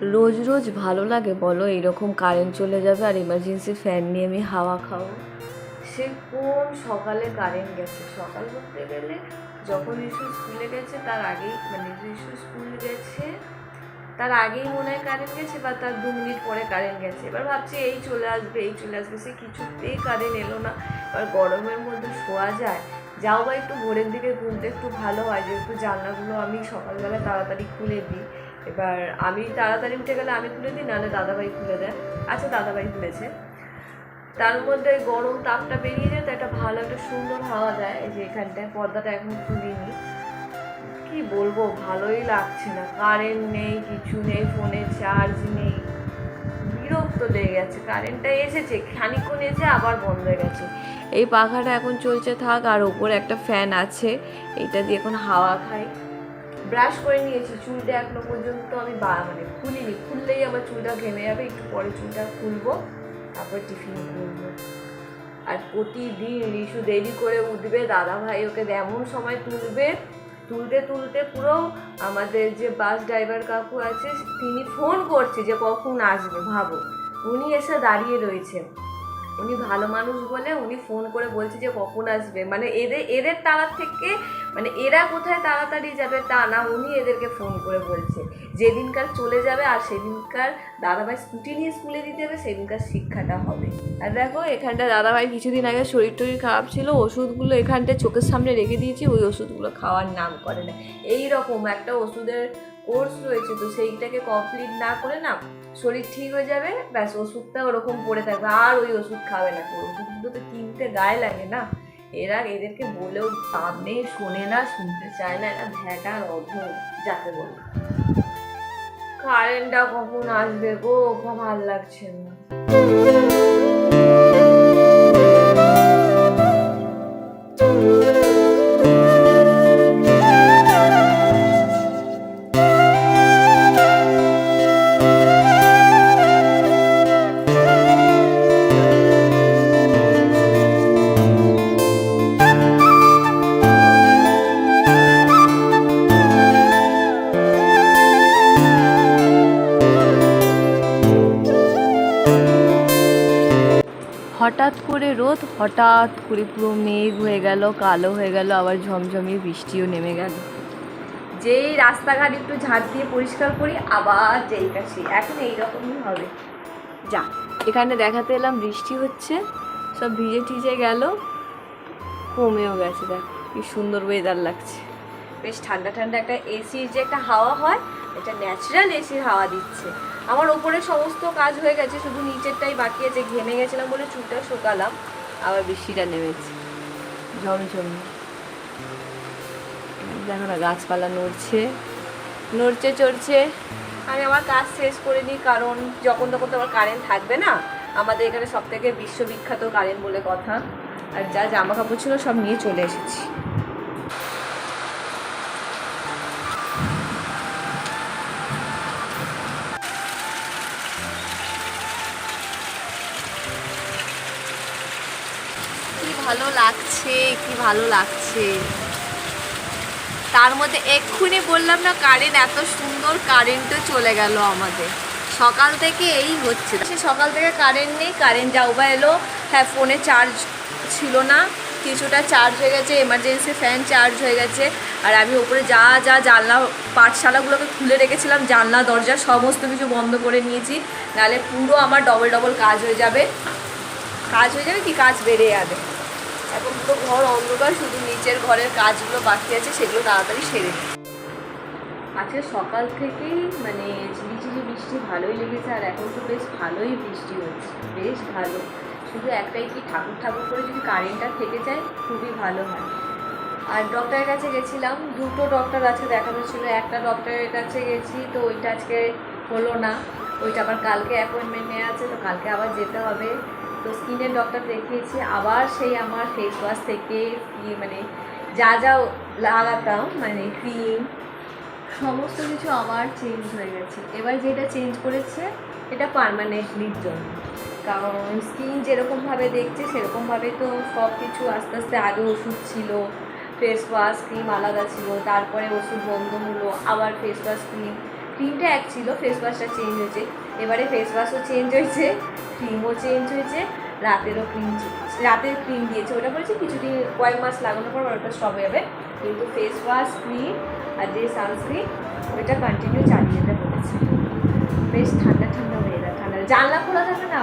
রোজ রোজ ভালো লাগে বলো, এরকম কারেন্ট চলে যাবে আর এমার্জেন্সি ফ্যান নিয়ে আমি হাওয়া খাব। সে কোন সকালে কারেন্ট গেছে? সকাল বলতে গেলে যখন ইস্যু স্কুলে গেছে, তার আগেই মানে ইস্যু স্কুল গেছে, তার আগেই মনে হয় কারেন্ট গেছে বা তার দু মিনিট পরে কারেন্ট গেছে। এবার ভাবছি এই চলে আসবে, এই চলে আসবে, সে কিছুতেই কারেন্ট এলো না। এবার গরমের মধ্যে শোয়া যায়, যাও বা একটু ভোরের দিকে ঘুমতে একটু ভালো হয়, যেহেতু জানলাগুলো আমি সকালবেলা তাড়াতাড়ি খুলে দিই। এবার আমি তাড়াতাড়ি উঠে গেলে আমি খুলে দিই, নাহলে দাদাভাই খুলে দেয়। আচ্ছা দাদাভাই খুলেছে। তার মধ্যে গরম তাপটা বেরিয়ে যায়, তো একটা ভালো একটা সুন্দর হাওয়া দেয় এই যে এখানটায়, পর্দাটা এখন খুলিনি। কি বলব, ভালোই লাগছে না। কারেন্ট নেই, কিছু নেই, ফোনে চার্জ নেই। বিরক্ত লেগে গেছে। কারেন্টটা এসেছে, খানিকক্ষণ এসে আবার বন্ধ হয়ে গেছে। এই পাখাটা এখন চলছে থাক, আর ওপরে একটা ফ্যান আছে, এটা দিয়ে এখন হাওয়া খাই। ব্রাশ করে নিয়েছি, চুলটা এখনও পর্যন্ত আমি বা মানে খুলিনি। খুললেই আমার চুলটা ঘেমে যাবে, একটু পরে চুলটা খুলবো, তারপর টিফিন করব। আর প্রতিদিন রিশু দেরি করে উঠবে দাদা ভাই ওকে এমন সময় তুলবে, তুলতে তুলতে পুরো আমাদের যে বাস ড্রাইভার কাকু আছে, তিনি ফোন করছে যে কখন আসবে, ভাবো। উনি এসে দাঁড়িয়ে রয়েছেন। উনি ভালো মানুষ বলে উনি ফোন করে বলছে যে কখন আসবে। মানে এদের এদের তাড়া থেকে মানে এরা কোথায় তাড়াতাড়ি যাবে তা না, উনি এদেরকে ফোন করে বলছে। যেদিনকার চলে যাবে আর সেদিনকার দাদাভাই স্কুটি নিয়ে স্কুলে দিতে হবে সেদিনকার শিক্ষাটা হবে। আর দেখো, এখানটা দাদাভাই কিছুদিন আগে শরীর টরীর খারাপ ছিল, ওষুধগুলো এখানটা চোখের সামনে রেখে দিয়েছি, ওই ওষুধগুলো খাওয়ার নাম করে না। এই রকম একটা ওষুধের কোর্স রয়েছে, তো সেইটাকে কমপ্লিট না করে না শরীর ঠিক হয়ে যাবে, ব্যাস ওষুধটা ওরকম পড়ে থাকবে। আর ওই ওষুধ খাবে না ওষুধগুলো তো কিনতে গায়ে লাগে না। এরা এদেরকে বলেও দাম নেই শোনে না, শুনতে চায় না, এরা ভ্যাটার অধ যাকে বলে। কারেন্টটা কখন আসবে গো ভালো লাগছে না। করে রোদ, হঠাৎ করে পুরো মেঘ হয়ে গেল, কালো হয়ে গেল, আবার ঝমঝমিয়ে বৃষ্টিও নেমে গেল। যেই রাস্তাঘাট একটু ঝাঁট দিয়ে পরিষ্কার করি, আবার যেই কাছে এখন এইরকমই হবে। যা, এখানে দেখাতে এলাম বৃষ্টি হচ্ছে, সব ভিজে টিজে গেল, কমেও গেছে, দেখ, কি সুন্দর ওয়েদার লাগছে। বেশ ঠান্ডা ঠান্ডা একটা এসির যে একটা হাওয়া হয় এটা ন্যাচারাল এসির হাওয়া দিচ্ছে। আমার ওপরে সমস্ত কাজ হয়ে গেছে শুধু নিচেরটাই বাকি আছে ঘেমে গেছিলাম বলে চুলটা শুকালাম আবার বৃষ্টিটা নেমেছে। ঝমঝমি দেখো না গাছপালা নড়ছে নড়ছে চড়ছে। আমি আমার কাজ শেষ করে নিই কারণ যখন তখন তো আমার কারেন্ট থাকবে না। আমাদের এখানে সব থেকে বিশ্ববিখ্যাত কারেন্ট বলে কথা। আর যা জামা কাপড় ছিল সব নিয়ে চলে এসেছি। ভালো লাগছে, কি ভালো লাগছে। তার মধ্যে এক্ষুনি বললাম না কারেন্ট এত সুন্দর কারেন্টও চলে গেল আমাদের। সকাল থেকে এই হচ্ছে। সে সকাল থেকে কারেন্ট নেই কারেন্ট যাও বা এলো হ্যাঁ ফোনে চার্জ ছিল না, কিছুটা চার্জ হয়ে গেছে এমার্জেন্সি ফ্যান চার্জ হয়ে গেছে, আর আমি ওপরে যা যা জানলা, পাঠশালাগুলোকে খুলে রেখেছিলাম, জানলা, দরজা, সমস্ত কিছু বন্ধ করে নিয়েছি, নাহলে পুরো আমার ডবল ডবল কাজ হয়ে যাবে। কাজ হয়ে যাবে কি? কাজ বেড়ে যাবে। এখন পুরো ঘর অন্ধকার, শুধু নিচের ঘরের কাজগুলো বাকি আছে, সেগুলো তাড়াতাড়ি সেরে নিই। আজকে সকাল থেকেই মানে ঝিরিঝিরি বৃষ্টি ভালোই লেগেছে, আর এখন তো বেশ ভালোই বৃষ্টি হচ্ছে, বেশ ভালো। শুধু একটাই কি ঠাকুর ঠাকুর করে যদি কারেন্টটা থেকে যায়, খুবই ভালো হয়। আর ডক্টরের কাছে গেছিলাম, দুটো ডক্টর আছে দেখানো ছিল একটা ডক্টরের কাছে গেছি, তো ওইটা আজকে হলো না। ওইটা আবার কালকে অ্যাপয়েন্টমেন্ট নেওয়া আছে, তো কালকে আবার যেতে হবে। তো স্কিনের ডক্টর দেখিয়েছি, আবার সেই আমার ফেস ওয়াশ থেকে মানে যা যা লাগাতাম মানে ক্রিম সমস্ত কিছু আমার চেঞ্জ হয়ে গেছে। এবার যেটা চেঞ্জ করেছে, এটা পারমানেন্টলির জন্য কারণ স্কিন যেরকমভাবে দেখছে, সেরকমভাবে তো সব কিছু আস্তে আস্তে আগে ওষুধ ছিল ফেস ওয়াশ ক্রিম আলাদা ছিল, তারপরে ওষুধ বন্ধ হলো, আবার ফেস ওয়াশ ক্রিম ক্রিমটা এক ছিল ফেস ওয়াশটা চেঞ্জ হয়েছে। এবারে ফেস ওয়াশও চেঞ্জ হয়েছে। ক্রিমও চেঞ্জ হয়েছে, রাতেরও ক্রিম রাতের ক্রিম দিয়েছে। ওটা বলেছে কিছুদিন, কয়েক মাস লাগানোর পর ওটা স্টপ হয়ে যাবে। কিন্তু ফেস ওয়াশ ক্রিম আর যে সানস্ক্রিন ওইটা কন্টিনিউ চালিয়ে যেতে বলেছে। বেশ ঠান্ডা ঠান্ডা হয়ে ওয়েদার ঠান্ডা জানলা খোলা থাকে না,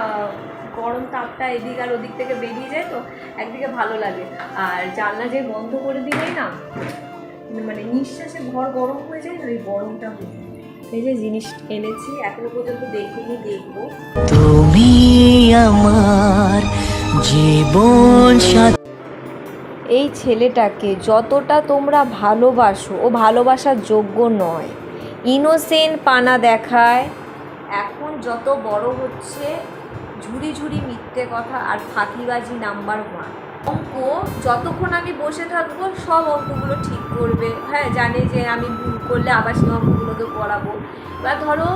গরম তাপটা এদিক আর ওদিক থেকে বেরিয়ে যায় তো একদিকে ভালো লাগে। আর জানলা যে বন্ধ করে দিলেই না মানে নিঃশ্বাসে ঘর গরম হয়ে যায় না ওই গরমটা হয়ে যায়। এই যে জিনিস এনেছি এখনও পর্যন্ত দেখিনি দেখব। তুমি আমার জীবন সাথী। এই ছেলেটাকে যতটা তোমরা ভালোবাসো ও ভালোবাসার যোগ্য নয়। ইনোসেন্ট পানা দেখায়। এখন যত বড় হচ্ছে ঝুড়ি ঝুড়ি মিথ্যে কথা আর ফাঁকিবাজি নাম্বার ওয়ান অঙ্ক, যতক্ষণ আমি বসে থাকব, সব অঙ্কগুলো ঠিক করবে। হ্যাঁ জানে যে আমি ভুল করলে আবার সেই অঙ্কগুলোকে করাবো এবার ধরো,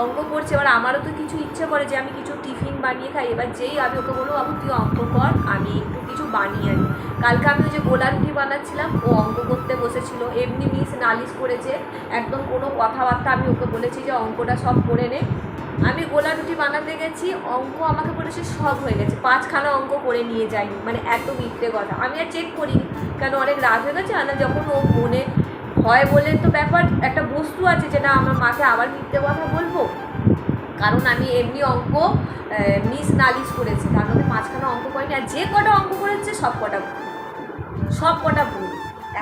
অঙ্ক করছে, এবার আমারও তো কিছু ইচ্ছে করে যে আমি কিছু টিফিন বানিয়ে খাই। এবার যেই আমি ওকে বলব, বাবু, তুই অঙ্ক কর, আমি একটু কিছু বানিয়ে আনি। কালকে আমি ওই যে গোলা বানাচ্ছিলাম, ও অঙ্ক করতে বসেছিল। এমনি মিস নালিশ করেছে, একদম কোনো কথাবার্তা আমি ওকে বলেছি যে অঙ্কটা সব করে নে। আমি গোলা রুটি বানাতে গেছি, অঙ্ক আমাকে বলেছে সব হয়ে গেছে। পাঁচখানা অঙ্ক করে নিয়ে যাইনি মানে এত মিথ্যে কথা। আমি আর চেক করিনি, কেন অনেক রাত হয়ে গেছে আর যখন ও মনে হয় বলে তো ব্যাপার, একটা বস্তু আছে যে না, আমার মাকে আবার মিথ্যে কথা বলব? কারণ আমি এমনি অঙ্ক মিস নালিশ করেছি, তার মধ্যে মাঝখানে অঙ্ক করিনি, আর যে কটা অঙ্ক করেছে, সব কটা সব কটা ভুল।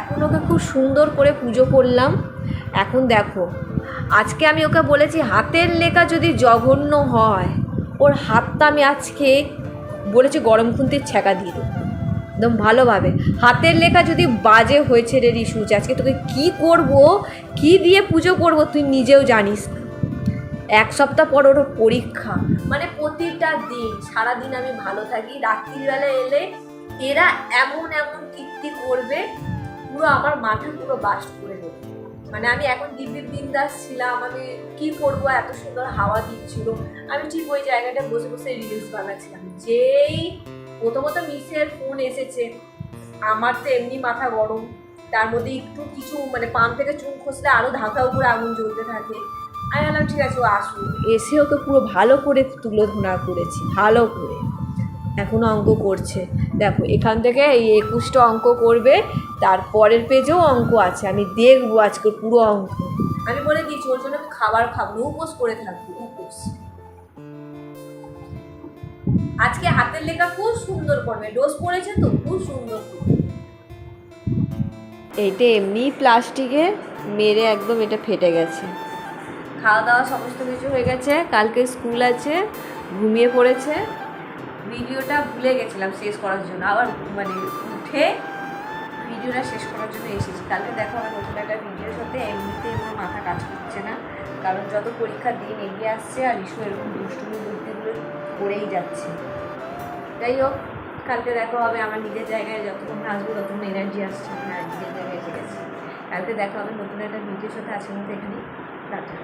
এখন ওকে খুব সুন্দর করে পুজো করলাম। এখন দেখো আজকে আমি ওকে বলেছি, হাতের লেখা যদি জঘন্য হয়, ওর হাতটা আমি আজকে বলেছি গরম খুন্তির ছ্যাঁকা দিয়ে দেবো। একদম ভালোভাবে। হাতের লেখা যদি বাজে হয়েছে রে রিসুচ আজকে তোকে কি করব, কি দিয়ে পুজো করব, তুই নিজেও জানিস না। এক সপ্তাহ পর ওর পরীক্ষা। মানে প্রতিটা দিন, সারাদিন আমি ভালো থাকি রাত্রিবেলা এলে এরা এমন এমন কীর্তি করবে, পুরো আমার মাথা পুরো বাস্ট করে দেবে। মানে আমি এখন দিব্যি বিন্দাস ছিলাম, আমি কি করব, এত সুন্দর হাওয়া দিচ্ছিল। আমি ঠিক ওই জায়গাটা বসে বসে রিলস বানাচ্ছিলাম। যেই প্রথমত মিসের ফোন এসেছে, আমার তো এমনি মাথা গরম। তার মধ্যে একটু কিছু মানে পান থেকে চুন খসলে আরও ধাকা উপরে আগুন জ্বলতে থাকে। আমি বললাম, ঠিক আছে, ও আসুন এসেও তো পুরো ভালো করে তুলোধনা করেছি, ভালো করে। এখনও অঙ্ক করছে। দেখো, এখান থেকে এই একুশটা অঙ্ক করবে, তারপরের পেজেও অঙ্ক আছে। আমি দেখব আজকে পুরো অঙ্ক। আমি বলে দিয়েছি ওর জন্য আমি খাবার খাব, উপোস করে থাকব, উপোস। আজকে হাতের লেখা খুব সুন্দর করবে। ডোজ পড়েছে তো, খুব সুন্দর এইটা এমনি প্লাস্টিকে মেরে একদম এটা ফেটে গেছে। খাওয়া দাওয়া সমস্ত কিছু হয়ে গেছে। কালকে স্কুল আছে, ঘুমিয়ে পড়েছে। ভিডিওটা ভুলে গেছিলাম শেষ করার জন্য। আবার মানে উঠে ভিডিওটা শেষ করার জন্য এসেছি। কালকে দেখো আমার নতুন একটা ভিডিওর সাথে এমনিতেই আমার মাথা কাজ করছে না। কারণ যত পরীক্ষার দিন এগিয়ে আসছে আর ইস্যু এরকম দুষ্টুমি বুদ্ধিগুলো করেই যাচ্ছে। যাই হোক, কালকে দেখা হবে আমার নিজের জায়গায় যতক্ষণ না আসব ততক্ষণ এনার্জি আসছে আর নিজের জায়গায় এসে গেছি। কালকে দেখা হবে নতুন একটা ভিডিওর সাথে আজকের মতো এখানে টাটা।